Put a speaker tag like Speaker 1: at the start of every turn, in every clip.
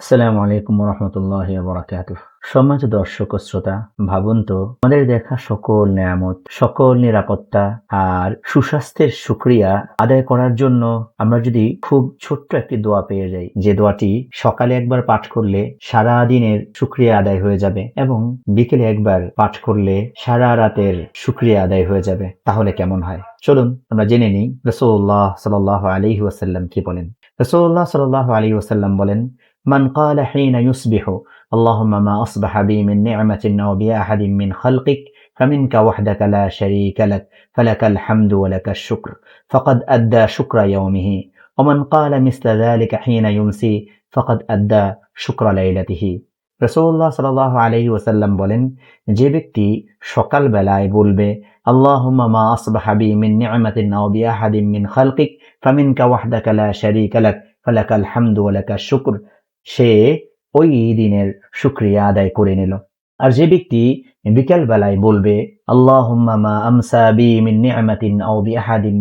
Speaker 1: আসসালামু আলাইকুম রহমতুল্লাহ বরাকাত সম্মানিত দর্শক শ্রোতা, ভাবুন তো, আমাদের দেখা সকল নিয়ামত, সকল নিরাপত্তা আর সুস্বাস্থ্যের সুক্রিয়া আদায় করার জন্য আমরা যদি খুব ছোট্ট একটি দোয়া পেয়ে যাই। যে দোয়াটি সকালে একবার পাঠ করলে সারা দিনের সুক্রিয়া আদায় হয়ে যাবে এবং বিকেলে একবার পাঠ করলে সারা রাতের সুক্রিয়া আদায় হয়ে যাবে। তাহলে কেমন হয়? চলুন, আমরা জেনে নিই রসৌল্লাহ সাল আলী ওয়াসাল্লাম কি বলেন। রসৌল্লাহ সাল আলী ওয়াসাল্লাম বলেন من قال حين يصبح اللهم ما أصبح بي من نعمة أو بأحد من خلقك فمنك وحدك لا شريك لك فلك الحمد ولك الشكر فقد أدى شكر يومه ومن قال مثل ذلك حين يمسي فقد أدى شكر ليلته রসৌল্লাহ সাল আলহি ওসাল্লাম বলেন যে ব্যক্তি সকালবেলায় বলবে আল্লাহুম্মা মা আসবাহাবি মিন নি'মাতিন আও বিআহাদিন মিন খালকিক ফামিনকা ওয়াহদাকা লা শারীকা লাক ফালাকাল হামদু ওয়া লাকাশ শুকর সে ওই দিনের শুক্রিয়া আদায় করে নিল। আর যে ব্যক্তি বিকালবেলায় বলবে আল্লাহ মা আমসা বি মিন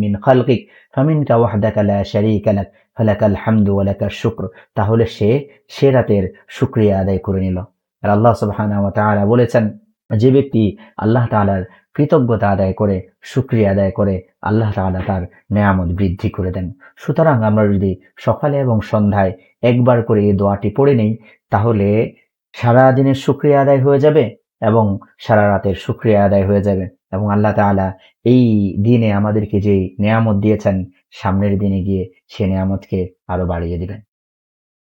Speaker 1: মিন খালকিক তাহলে সে সে রাতের শুক্রিয়া আদায় করে নিল। আর আল্লাহ সুবহানাহু ওয়া তাআলা বলেছেন যে ব্যক্তি আল্লাহ তাআলার কৃতজ্ঞতা আদায় করে, শুক্রিয়া আদায় করে, আল্লাহ তাআলা তার নেয়ামত বৃদ্ধি করে দেন। সুতরাং আমরা যদি সকালে এবং সন্ধ্যায় একবার করে এই দোয়াটি পড়ে নেই, তাহলে সারা দিনের শুক্রিয়া আদায় হয়ে যাবে এবং সারা রাতের শুক্রিয়া আদায় হয়ে যাবে এবং আল্লাহ তাআলা এই দিনে আমাদেরকে যে নেয়ামত দিয়েছেন, সামনের দিনে গিয়ে সে নেয়ামতকে আরও বাড়িয়ে দিবেন।